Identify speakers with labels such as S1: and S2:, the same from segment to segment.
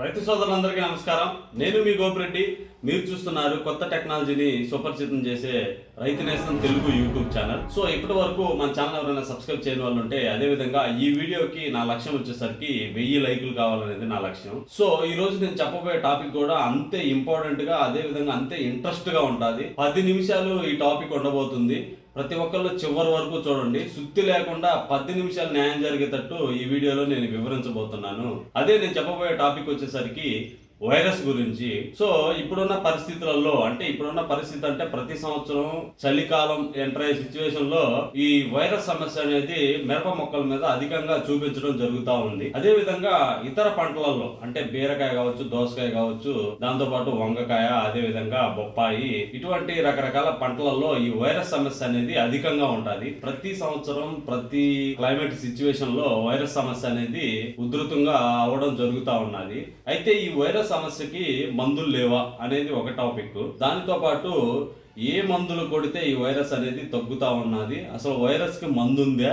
S1: రైతు సోదరులందరికీ నమస్కారం. నేను మీ గోపిరెడ్డి. మీరు చూస్తున్నారు కొత్త టెక్నాలజీని సుపరిచితం చేసే రైతు నేస్తం తెలుగు యూట్యూబ్ ఛానల్. సో ఇప్పటి వరకు మన ఛానల్ ఎవరైనా సబ్స్క్రైబ్ చేయని వాళ్ళు ఉంటే అదే విధంగా ఈ వీడియోకి నా లక్ష్యం వచ్చేసరికి వెయ్యి లైకులు కావాలనేది నా లక్ష్యం. సో ఈ రోజు నేను చెప్పబోయే టాపిక్ కూడా అంతే ఇంపార్టెంట్గా అదే విధంగా అంతే ఇంట్రెస్ట్గా ఉంటుంది. పది నిమిషాలు ఈ టాపిక్ ఉండబోతుంది. ప్రతి ఒక్కళ్ళు చివరి వరకు చూడండి. సుత్తి లేకుండా పది నిమిషాలు న్యాయం జరిగేటట్టు ఈ వీడియోలో నేను వివరించబోతున్నాను. అదే నేను చెప్పబోయే టాపిక్ వచ్చేసరికి వైరస్ గురించి. సో ఇప్పుడున్న పరిస్థితులలో అంటే ఇప్పుడున్న పరిస్థితి అంటే ప్రతి సంవత్సరం చలికాలం ఎంటర్ అయ్యే సిచ్యువేషన్లో ఈ వైరస్ సమస్య అనేది మిరప మొక్కల మీద అధికంగా చూపించడం జరుగుతూ ఉంది. అదే విధంగా ఇతర పంటలలో అంటే బీరకాయ కావచ్చు దోసకాయ కావచ్చు దాంతో పాటు వంగకాయ అదే విధంగా బొప్పాయి ఇటువంటి రకరకాల పంటలలో ఈ వైరస్ సమస్య అనేది అధికంగా ఉంటుంది. ప్రతి సంవత్సరం ప్రతి క్లైమేట్ సిచ్యువేషన్లో వైరస్ సమస్య అనేది ఉధృతంగా అవడం జరుగుతూ ఉన్నది. అయితే ఈ వైరస్ సమస్యకి మందులు లేవా అనేది ఒక టాపిక్. దానితో పాటు ఏ మందులు కొడితే ఈ వైరస్ అనేది తగ్గుతా ఉన్నది? అసలు వైరస్కి మందు ఉందా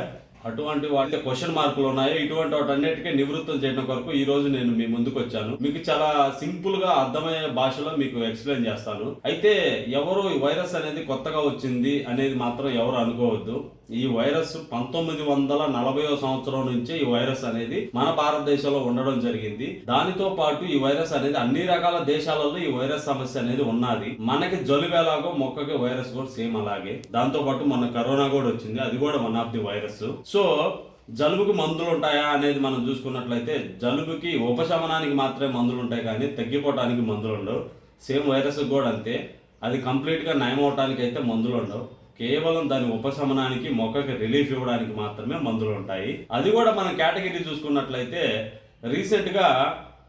S1: అటువంటి వాటి క్వశ్చన్ మార్కులు ఉన్నాయో? ఇటువంటి వాటన్నిటికీ నివృత్తం చేయడం కొరకు ఈ రోజు నేను మీ ముందుకు వచ్చాను. మీకు చాలా సింపుల్గా అర్థమయ్యే భాషలో మీకు ఎక్స్ప్లెయిన్ చేస్తాను. అయితే ఎవరు ఈ వైరస్ అనేది కొత్తగా వచ్చింది అనేది మాత్రం ఎవరు అనుకోవద్దు. ఈ వైరస్ పంతొమ్మిది వందల నలభై సంవత్సరం నుంచే ఈ వైరస్ అనేది మన భారతదేశంలో ఉండడం జరిగింది. దానితో పాటు ఈ వైరస్ అనేది అన్ని రకాల దేశాలలో ఈ వైరస్ సమస్య అనేది ఉన్నది. మనకి జలుబు ఎలాగో మొక్కకి వైరస్ కూడా సేమ్ అలాగే. దాంతో పాటు మన కరోనా కూడా వచ్చింది. అది కూడా one of the virus. So జలుబుకి మందులు ఉంటాయా అనేది మనం చూసుకున్నట్లయితే జలుబుకి ఉపశమనానికి మాత్రమే మందులు ఉంటాయి కానీ తగ్గిపోవటానికి మందులు ఉండవు. సేమ్ వైరస్ కూడా అంతే. అది కంప్లీట్గా నయం అవటానికి అయితే మందులు ఉండవు. కేవలం దాని ఉపశమనానికి మొక్కకి రిలీఫ్ ఇవ్వడానికి మాత్రమే మందులు ఉంటాయి. అది కూడా మనం కేటగిరీ చూసుకున్నట్లయితే రీసెంట్గా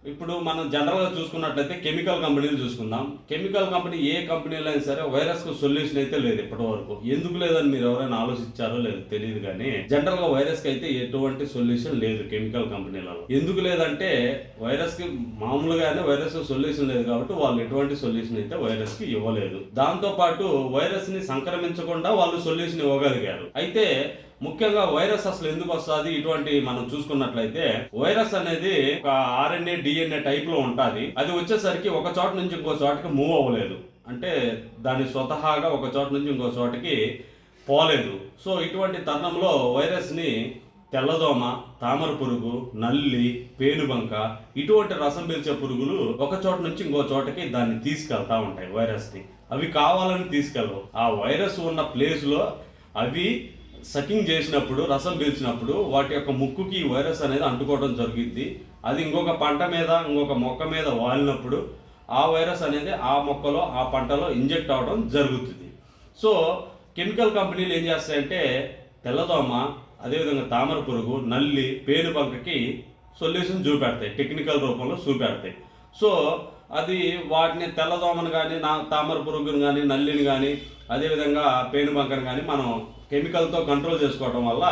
S1: ఇప్పుడు మనం జనరల్గా చూసుకున్నట్లయితే కెమికల్ కంపెనీలు చూసుకుందాం. కెమికల్ కంపెనీ ఏ కంపెనీలో అయినా సరే వైరస్కు సొల్యూషన్ అయితే లేదు ఇప్పటి వరకు. ఎందుకు లేదని మీరు ఎవరైనా ఆలోచించారో లేదు తెలియదు కానీ జనరల్గా వైరస్కి అయితే ఎటువంటి సొల్యూషన్ లేదు కెమికల్ కంపెనీలలో ఎందుకు లేదంటే వైరస్కి మామూలుగానే వైరస్ సొల్యూషన్ లేదు కాబట్టి వాళ్ళు ఎటువంటి సొల్యూషన్ అయితే వైరస్కి ఇవ్వలేదు. దాంతో పాటు సంక్రమించకుండా వాళ్ళు సొల్యూషన్ ఇవ్వగలిగారు. అయితే ముఖ్యంగా వైరస్ అసలు ఎందుకు వస్తుంది? ఇటువంటి మనం చూసుకున్నట్లయితే వైరస్ అనేది ఒక ఆర్ఎన్ఏ డిఎన్ఏ టైప్లో ఉంటుంది. అది వచ్చేసరికి ఒక చోట నుంచి ఇంకో చోటకి మూవ్ అవ్వలేదు. అంటే దాని స్వతహాగా ఒక చోట నుంచి ఇంకో చోటకి పోలేదు. సో ఇటువంటి తరుణంలో వైరస్ని తెల్లదోమ తామర పురుగు నల్లి పేనుబంక ఇటువంటి రసం పీల్చే పురుగులు ఒక చోట నుంచి ఇంకో చోటకి దాన్ని తీసుకెళ్తా ఉంటాయి వైరస్ని. అవి కావాలని తీసుకెళ్ళవు. ఆ వైరస్ ఉన్న ప్లేస్లో అవి సకింగ్ చేసినప్పుడు రసం పీల్చినప్పుడు వాటి యొక్క ముక్కుకి వైరస్ అనేది అంటుకోవడం జరుగుద్ది అది ఇంకొక పంట మీద ఇంకొక మొక్క మీద వాలినప్పుడు ఆ వైరస్ అనేది ఆ మొక్కలో ఆ పంటలో ఇంజెక్ట్ అవ్వడం జరుగుతుంది. సో కెమికల్ కంపెనీలు ఏం చేస్తాయంటే తెల్లదోమ అదేవిధంగా తామర పురుగు నల్లి పేనుబంకకి సొల్యూషన్ చూపెడతాయి. టెక్నికల్ రూపంలో చూపెడతాయి. సో అది వాటిని తెల్లదోమను కానీ నా తామర పురుగును కానీ నల్లిని కానీ అదేవిధంగా పేనుబంకను కానీ మనం కెమికల్తో కంట్రోల్ చేసుకోవడం వల్ల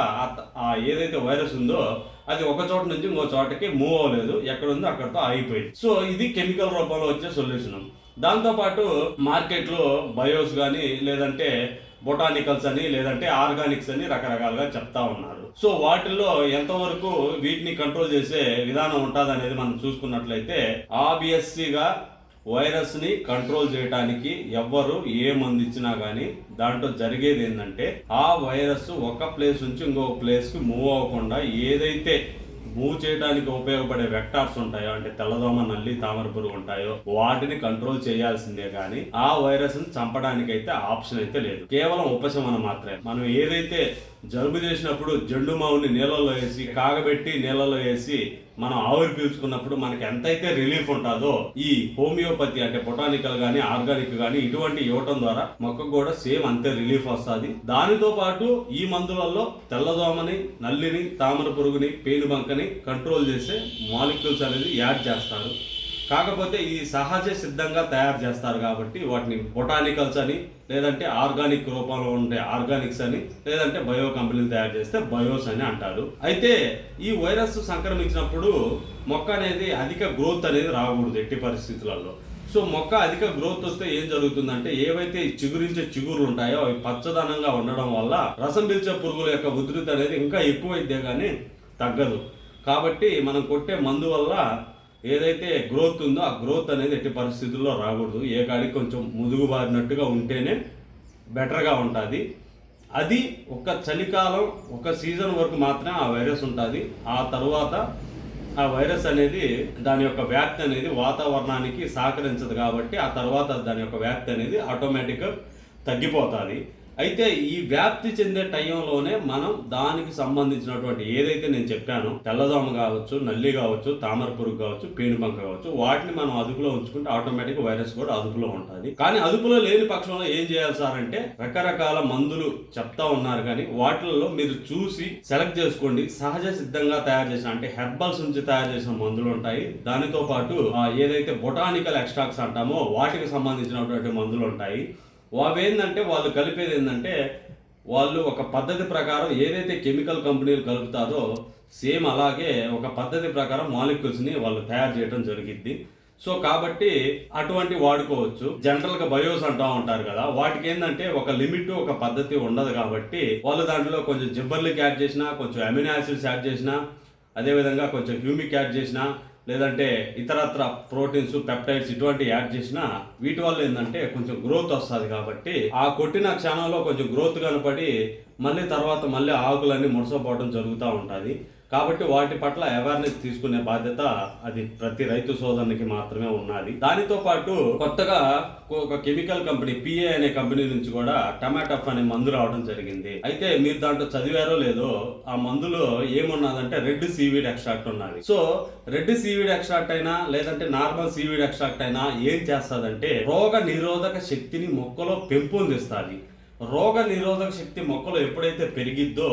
S1: ఆ- ఏదైతే వైరస్ ఉందో అది ఒక చోట నుంచి ఇంకో చోటకి మూవ్ అవ్వలేదు. ఎక్కడ ఉందో అక్కడతో ఆగిపోయింది. సో ఇది కెమికల్ రూపంలో వచ్చే సొల్యూషన్. దాంతోపాటు మార్కెట్లో బయోస్ కానీ లేదంటే బొటానికల్స్ అని లేదంటే ఆర్గానిక్స్ అని రకరకాలుగా చెప్తా ఉన్నారు. సో వాటిల్లో ఎంతవరకు వీటిని కంట్రోల్ చేసే విధానం ఉంటుంది అనేది మనం చూసుకున్నట్లయితే ఆబియస్సీగా వైరస్ని కంట్రోల్ చేయడానికి ఎవ్వరు ఏ మందు ఇచ్చినా కానీ దాంట్లో జరిగేది ఏంటంటే ఆ వైరస్ ఒక ప్లేస్ నుంచి ఇంకొక ప్లేస్కి మూవ్ అవ్వకుండా ఏదైతే మూవ్ చేయడానికి ఉపయోగపడే వెక్టార్స్ ఉంటాయో అంటే తెల్లదోమ నల్లి తామర పురుగు ఉంటాయో వాటిని కంట్రోల్ చేయాల్సిందే కానీ ఆ వైరస్ని చంపడానికి అయితే ఆప్షన్ అయితే లేదు. కేవలం ఉపశమనం మాత్రమే. మనం ఏదైతే జలుబు చేసినప్పుడు జండు మావుని నీళ్ళలో వేసి కాగబెట్టి నీళ్ళలో వేసి మనం ఆవిరి పీల్చుకున్నప్పుడు మనకి ఎంతైతే రిలీఫ్ ఉంటుందో ఈ హోమియోపతి అంటే బొటానికల్ గానీ ఆర్గానిక్ గానీ ఇటువంటి ఇవ్వటం ద్వారా మొక్కకు కూడా సేమ్ అంతే రిలీఫ్ వస్తుంది. దానితో పాటు ఈ మందులలో తెల్లదోమని నల్లిని తామర పురుగుని పేను బంకని కంట్రోల్ చేసే మాలిక్యూల్స్ అనేది యాడ్ చేస్తారు. కాకపోతే ఇది సహజ సిద్ధంగా తయారు చేస్తారు కాబట్టి వాటిని బొటానికల్స్ అని లేదంటే ఆర్గానిక్ రూపంలో ఉండే ఆర్గానిక్స్ అని లేదంటే బయో కంపెనీలు తయారు చేస్తే బయోస్ అని అంటారు. అయితే ఈ వైరస్ సంక్రమించినప్పుడు మొక్క అనేది అధిక గ్రోత్ అనేది రాకూడదు ఎట్టి పరిస్థితులలో. సో మొక్క అధిక గ్రోత్ వస్తే ఏం జరుగుతుందంటే ఏవైతే చిగురించే చిగురులు ఉంటాయో అవి పచ్చదనంగా ఉండడం వల్ల రసం పీల్చే పురుగుల యొక్క ఉధృతి అనేది ఇంకా ఎక్కువైతే కానీ తగ్గదు. కాబట్టి మనం కొట్టే మందు వల్ల ఏదైతే గ్రోత్ ఉందో ఆ గ్రోత్ అనేది ఎట్టి పరిస్థితుల్లో రాకూడదు. ఏ కాడికి కొంచెం ముదుగుబారినట్టుగా ఉంటేనే బెటర్గా ఉంటుంది. అది ఒక చలికాలం ఒక సీజన్ వరకు మాత్రమే ఆ వైరస్ ఉంటుంది. ఆ తర్వాత ఆ వైరస్ అనేది దాని యొక్క వ్యాప్తి అనేది వాతావరణానికి సహకరించదు కాబట్టి ఆ తర్వాత దాని యొక్క వ్యాప్తి అనేది ఆటోమేటిక్గా తగ్గిపోతుంది. అయితే ఈ వ్యాప్తి చెందే టైంలోనే మనం దానికి సంబంధించినటువంటి ఏదైతే నేను చెప్పానో తెల్లదోమ కావచ్చు నల్లి కావచ్చు తామర పురుగు కావచ్చు పేనుబంక కావచ్చు వాటిని మనం అదుపులో ఉంచుకుంటే ఆటోమేటిక్ వైరస్ కూడా అదుపులో ఉంటుంది. కానీ అదుపులో లేని పక్షంలో ఏం చేయాలి సార్ అంటే రకరకాల మందులు చెప్తా ఉన్నారు కానీ వాటిల్లో మీరు చూసి సెలెక్ట్ చేసుకోండి. సహజ సిద్ధంగా తయారు చేసిన అంటే హెర్బల్స్ నుంచి తయారు చేసిన మందులు ఉంటాయి. దానితో పాటు ఆ, ఏదైతే బొటానికల్ ఎక్స్ట్రాక్ట్స్ అంటామో వాటికి సంబంధించినటువంటి మందులు ఉంటాయి. అవేందంటే వాళ్ళు కలిపేది ఏంటంటే వాళ్ళు ఒక పద్ధతి ప్రకారం ఏదైతే కెమికల్ కంపెనీలు కలుపుతారో సేమ్ అలాగే ఒక పద్ధతి ప్రకారం మాలిక్యూల్స్ని వాళ్ళు తయారు చేయడం జరిగింది సో కాబట్టి అటువంటి వాడుకోవచ్చు. జనరల్గా బయోస్ అంటా ఉంటారు కదా వాటికి ఏంటంటే ఒక లిమిట్ ఒక పద్ధతి ఉండదు కాబట్టి వాళ్ళు దాంట్లో కొంచెం జిబ్బర్లిక్ యాడ్ చేసినా కొంచెం అమినో యాసిడ్స్ యాడ్ చేసినా అదేవిధంగా కొంచెం హ్యూమిక్ యాడ్ చేసినా లేదంటే ఇతరత్ర ప్రోటీన్స్ పెప్టైడ్స్ ఇటువంటి యాడ్ చేసినా వీటి వల్ల ఏంటంటే కొంచెం గ్రోత్ వస్తుంది కాబట్టి ఆ కొట్టిన క్షణంలో కొంచెం గ్రోత్ కనపడి మళ్ళీ తర్వాత మళ్ళీ ఆకులన్నీ ముడసపోవడం జరుగుతూ ఉంటుంది. కాబట్టి వాటి పట్ల అవేర్నెస్ తీసుకునే బాధ్యత అది ప్రతి రైతు సోదరునికి మాత్రమే ఉన్నది. దానితో పాటు కొత్తగా ఒక కెమికల్ కంపెనీ పిఏ అనే కంపెనీ నుంచి కూడా టమాటఫ్ అనే మందు రావడం జరిగింది. అయితే మీరు దాంట్లో చదివారో లేదో ఆ మందులో ఏమున్నదంటే రెడ్ సీవీడ్ ఎక్స్ట్రాక్ట్ ఉన్నది. సో రెడ్ సీవీడ్ ఎక్స్ట్రాక్ట్ అయినా లేదంటే నార్మల్ సీవీడ్ ఎక్స్ట్రాక్ట్ అయినా ఏం చేస్తుందంటే రోగ నిరోధక శక్తిని మొక్కలో పెంపొందిస్తుంది. రోగ నిరోధక శక్తి మొక్కలో ఎప్పుడైతే పెరిగిద్దో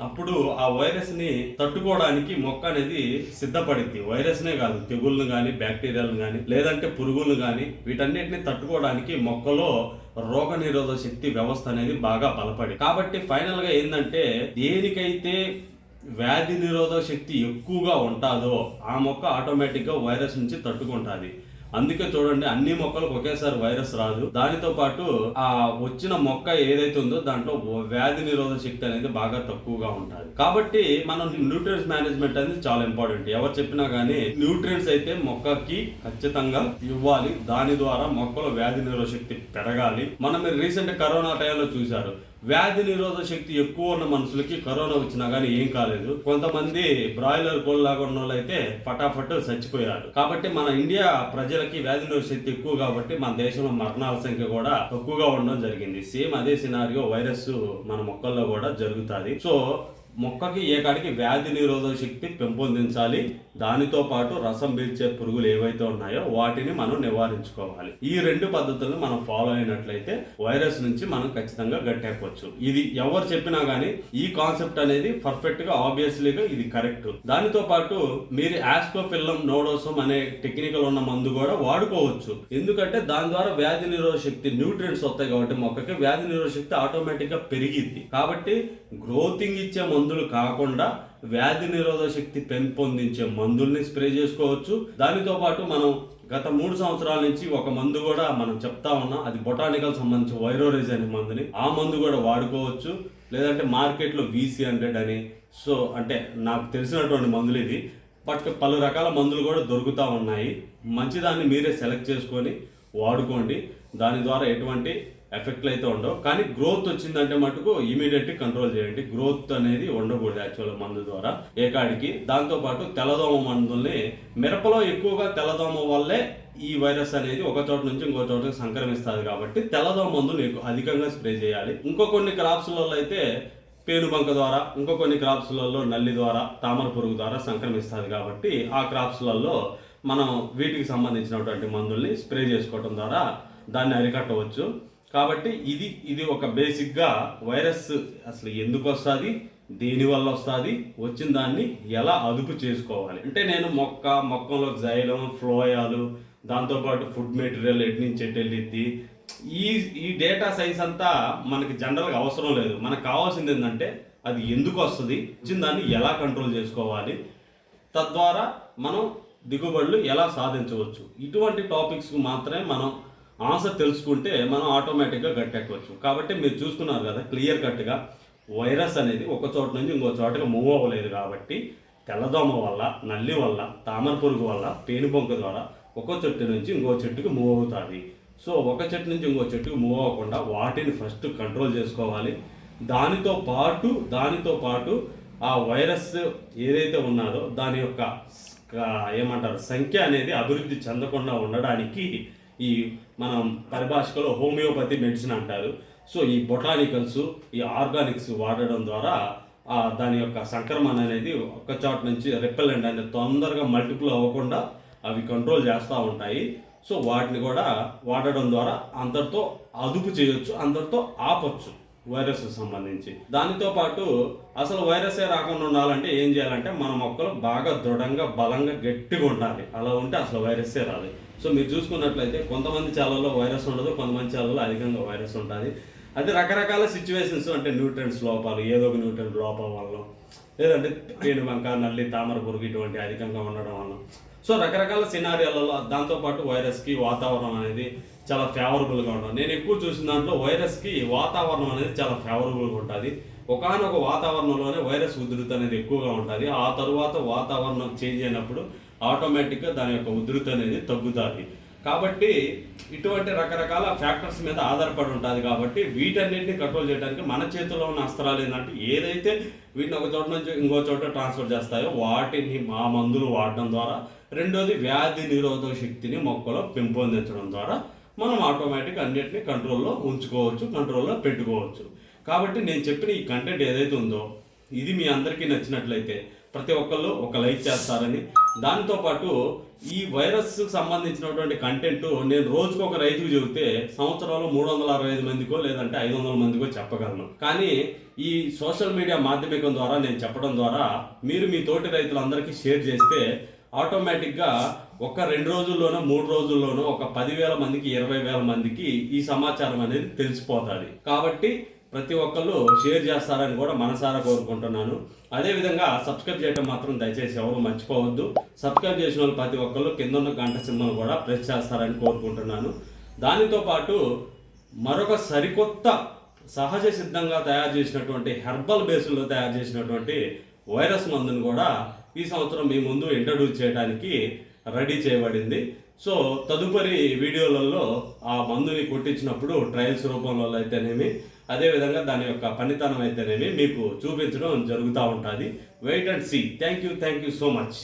S1: అప్పుడు ఆ వైరస్ని తట్టుకోవడానికి మొక్క అనేది సిద్ధపడింది వైరస్నే కాదు తెగుళ్ళను కానీ బ్యాక్టీరియాలను కానీ లేదంటే పురుగులను కానీ వీటన్నిటిని తట్టుకోవడానికి మొక్కలో రోగ నిరోధక శక్తి వ్యవస్థ అనేది బాగా బలపడి. కాబట్టి ఫైనల్గా ఏంటంటే దేనికైతే వ్యాధి నిరోధక శక్తి ఎక్కువగా ఉంటుందో ఆ మొక్క ఆటోమేటిక్గా వైరస్ నుంచి తట్టుకుంటుంది. అందుకే చూడండి అన్ని మొక్కలకు ఒకేసారి వైరస్ రాదు. దానితో పాటు ఆ వచ్చిన మొక్క ఏదైతే ఉందో దాంట్లో వ్యాధి నిరోధక శక్తి అనేది బాగా తక్కువగా ఉంటుంది. కాబట్టి మనం న్యూట్రియన్స్ మేనేజ్మెంట్ అనేది చాలా ఇంపార్టెంట్. ఎవరు చెప్పినా కానీ న్యూట్రియన్స్ అయితే మొక్కకి ఖచ్చితంగా ఇవ్వాలి. దాని ద్వారా మొక్కలో వ్యాధి నిరోధక శక్తి పెరగాలి. మనం మీరు రీసెంట్ కరోనా టైంలో చూశారు. వ్యాధి నిరోధక శక్తి ఎక్కువ ఉన్న మనుషులకి కరోనా వచ్చినా కానీ ఏం కాలేదు. కొంతమంది బ్రాయిలర్ కోళ్ళలాగా లాగా ఉన్న వాళ్ళైతే ఫటాఫట్ చచ్చిపోయారు కాబట్టి మన ఇండియా ప్రజలకి వ్యాధి నిరోధక శక్తి ఎక్కువ కాబట్టి మన దేశంలో మరణాల సంఖ్య కూడా తక్కువగా ఉండడం జరిగింది. సేమ్ అదే సినారియో వైరస్ మన మొక్కల్లో కూడా జరుగుతుంది. సో మొక్కకి ఏ కాడికి వ్యాధి నిరోధక శక్తి పెంపొందించాలి. దానితో పాటు రసం పీల్చే పురుగులు ఏవైతే ఉన్నాయో వాటిని మనం నివారించుకోవాలి. ఈ రెండు పద్ధతులను మనం ఫాలో అయినట్లయితే వైరస్ నుంచి మనం ఖచ్చితంగా గట్టెక్కవచ్చు ఇది ఎవరు చెప్పినా గానీ ఈ కాన్సెప్ట్ అనేది పర్ఫెక్ట్గా ఆబ్వియస్లీగా ఇది కరెక్ట్ దానితో పాటు మీరు ఆస్కోఫిల్లం నోడోసం అనే టెక్నికల్ ఉన్న మందు కూడా వాడుకోవచ్చు. ఎందుకంటే దాని ద్వారా వ్యాధి నిరోధశక్తి శక్తి న్యూట్రియంట్స్ వస్తాయి కాబట్టి మొక్కకి వ్యాధి నిరోధశక్తి ఆటోమేటిక్గా పెరిగిద్ది. కాబట్టి గ్రోతింగ్ ఇచ్చే మందులు కాకుండా వ్యాధి నిరోధక శక్తి పెంపొందించే మందుల్ని స్ప్రే చేసుకోవచ్చు. దానితో పాటు మనం గత మూడు సంవత్సరాల నుంచి ఒక మందు కూడా మనం చెప్తా ఉన్నాం అది బొటానికల్ సంబంధించి వైరోరేజ్ అనే మందుని. ఆ మందు కూడా వాడుకోవచ్చు. లేదంటే మార్కెట్లో వీసీ హండ్రెడ్ అని సో అంటే నాకు తెలిసినటువంటి మందులు ఇది బట్ పలు రకాల మందులు కూడా దొరుకుతూ ఉన్నాయి. మంచిదాన్ని మీరే సెలెక్ట్ చేసుకొని వాడుకోండి. దాని ద్వారా ఎటువంటి ఎఫెక్ట్లు అయితే ఉండవు. కానీ గ్రోత్ వచ్చిందంటే మటుకు ఇమీడియట్ కంట్రోల్ చేయండి. గ్రోత్ అనేది ఉండకూడదు యాక్చువల్ మందు ద్వారా. ఏకాడికి. దాంతోపాటు తెల్లదోమ మందుల్ని మిరపలో ఎక్కువగా తెల్లదోమ వల్లే ఈ వైరస్ అనేది ఒక చోట నుంచి ఇంకో చోటకి సంక్రమిస్తుంది కాబట్టి తెల్లదోమ మందులు ఎక్కువ అధికంగా స్ప్రే చేయాలి. ఇంకో కొన్ని క్రాప్స్లలో అయితే పేనుబంక ద్వారా ఇంకో కొన్ని క్రాప్స్లలో నల్లి ద్వారా తామర పురుగు ద్వారా సంక్రమిస్తుంది కాబట్టి ఆ క్రాప్స్లలో మనం వీటికి సంబంధించినటువంటి మందుల్ని స్ప్రే చేసుకోవడం ద్వారా దాన్ని అరికట్టవచ్చు. కాబట్టి ఇది ఇది ఒక బేసిక్గా వైరస్ అసలు ఎందుకు వస్తుంది దేనివల్ల వస్తుంది వచ్చిన దాన్ని ఎలా అదుపు చేసుకోవాలి. అంటే నేను మొక్క మొక్కలో జైలం ఫ్లోయాలు దాంతోపాటు ఫుడ్ మెటీరియల్ ఎటు నుంచి ఎటు వెళ్ళిద్ది ఈ ఈ డేటా సైన్స్ అంతా మనకి జనరల్గా అవసరం లేదు. మనకు కావాల్సింది ఏంటంటే అది ఎందుకు వస్తుంది వచ్చిన దాన్ని ఎలా కంట్రోల్ చేసుకోవాలి తద్వారా మనం దిగుబడులు ఎలా సాధించవచ్చు. ఇటువంటి టాపిక్స్కు మాత్రమే మనం ఆన్సర్ తెలుసుకుంటే మనం ఆటోమేటిక్గా గట్టెక్కవచ్చు కాబట్టి మీరు చూసుకున్నారు కదా క్లియర్ కట్గా వైరస్ అనేది ఒక చోట నుంచి ఇంకో చోటకి మూవ్ అవ్వలేదు కాబట్టి తెల్లదోమ వల్ల నల్లి వల్ల తామర పురుగు వల్ల పేనుబొంక ద్వారా ఒక చెట్టు నుంచి ఇంకో చెట్టుకి మూవ్ అవుతుంది. సో ఒక చెట్టు నుంచి ఇంకో చెట్టుకి మూవ్ అవ్వకుండా వాటిని ఫస్ట్ కంట్రోల్ చేసుకోవాలి. దానితో పాటు దానితో పాటు ఆ వైరస్ ఏదైతే ఉన్నదో దాని యొక్క ఏమంటారు సంఖ్య అనేది అభివృద్ధి చెందకుండా ఉండడానికి ఈ మనం పరిభాషలో హోమియోపతి మెడిసిన్ అంటారు. సో ఈ బొటానికల్స్ ఈ ఆర్గానిక్స్ వాడడం ద్వారా దాని యొక్క సంక్రమణ అనేది ఒక చోట నుంచి రెపెల్లెంట్ అనేది తొందరగా మల్టిపుల్ అవ్వకుండా అవి కంట్రోల్ చేస్తూ ఉంటాయి. సో వాటిని కూడా వాడడం ద్వారా అందరితో అదుపు చేయొచ్చు అందరితో ఆపొచ్చు. వైరస్ సంబంధించి. దానితో పాటు అసలు వైరసే రాకుండా ఉండాలంటే ఏం చేయాలంటే మన మొక్కలు బాగా దృఢంగా బలంగా గట్టిగా ఉండాలి. అలా ఉంటే అసలు వైరస్సే రాదు. సో మీరు చూసుకున్నట్లయితే కొంతమంది చాలలో వైరస్ ఉండదు కొంతమంది చాలలో అధికంగా వైరస్ ఉంటుంది. అది రకరకాల సిచ్యువేషన్స్ అంటే న్యూట్రియన్స్ లోపాలు ఏదో ఒక న్యూట్రెంట్ లోపం వల్ల లేదంటే పేను నల్లి తామర పురుగు ఇటువంటి అధికంగా ఉండడం వల్ల. సో రకరకాల సినారియాలలో దాంతోపాటు వైరస్కి వాతావరణం అనేది చాలా ఫేవరబుల్గా ఉంటుంది నేను ఎక్కువ చూసిన దాంట్లో వైరస్కి వాతావరణం అనేది చాలా ఫేవరబుల్గా ఉంటుంది. ఒకనొక వాతావరణంలోనే వైరస్ ఉధృతి అనేది ఎక్కువగా ఉంటుంది. ఆ తరువాత వాతావరణం చేంజ్ అయినప్పుడు ఆటోమేటిక్గా దాని యొక్క ఉధృతి అనేది తగ్గుతుంది. కాబట్టి ఇటువంటి రకరకాల ఫ్యాక్టర్స్ మీద ఆధారపడి ఉంటుంది కాబట్టి వీటన్నిటిని కంట్రోల్ చేయడానికి మన చేతిలో ఉన్న అస్త్రాలు ఏంటంటే ఏదైతే వీటిని ఒక చోట నుంచి ఇంకో చోట ట్రాన్స్ఫర్ చేస్తాయో వాటిని మా మందులు వాడడం ద్వారా రెండోది వ్యాధి నిరోధక శక్తిని మొక్కలో పెంపొందించడం ద్వారా మనం ఆటోమేటిక్ అన్నిటిని కంట్రోల్లో ఉంచుకోవచ్చు కంట్రోల్లో పెట్టుకోవచ్చు. కాబట్టి నేను చెప్పిన ఈ కంటెంట్ ఏదైతే ఉందో ఇది మీ అందరికీ నచ్చినట్లయితే ప్రతి ఒక్కళ్ళు ఒక లైక్ చేస్తారని. దాంతోపాటు ఈ వైరస్కు సంబంధించినటువంటి కంటెంట్ నేను రోజుకు ఒక రైతుకు చెబితే సంవత్సరంలో మూడు వందల అరవై ఐదు మందికో లేదంటే ఐదు వందల మందికో చెప్పగలను. కానీ ఈ సోషల్ మీడియా మాధ్యమికం ద్వారా నేను చెప్పడం ద్వారా మీరు మీ తోటి రైతులందరికీ షేర్ చేస్తే ఆటోమేటిక్గా ఒక రెండు రోజుల్లోనో మూడు రోజుల్లోనో ఒక పదివేల మందికి ఇరవై వేల మందికి ఈ సమాచారం అనేది తెలిసిపోతుంది. కాబట్టి ప్రతి ఒక్కళ్ళు షేర్ చేస్తారని కూడా మనసారా కోరుకుంటున్నాను. అదేవిధంగా సబ్స్క్రైబ్ చేయడం మాత్రం దయచేసి ఎవరు మర్చిపోవద్దు. సబ్స్క్రైబ్ చేసిన వాళ్ళు ప్రతి ఒక్కళ్ళు కింద ఉన్న గంట సింహను కూడా ప్రెస్ చేస్తారని కోరుకుంటున్నాను. దానితో పాటు మరొక సరికొత్త సహజ సిద్ధంగా తయారు చేసినటువంటి హెర్బల్ బేస్లో తయారు చేసినటువంటి వైరస్ మందును కూడా ఈ సంవత్సరం మీ ముందు ఇంట్రడ్యూస్ చేయడానికి రెడీ చేయబడింది. సో తదుపరి వీడియోలలో ఆ మందుని కొట్టించినప్పుడు ట్రయల్స్ రూపంలో అయితేనేమి అదేవిధంగా దాని యొక్క పనితనం అయితేనేమి మీకు చూపించడం జరుగుతూ ఉంటుంది. Wait and see thank you thank you so much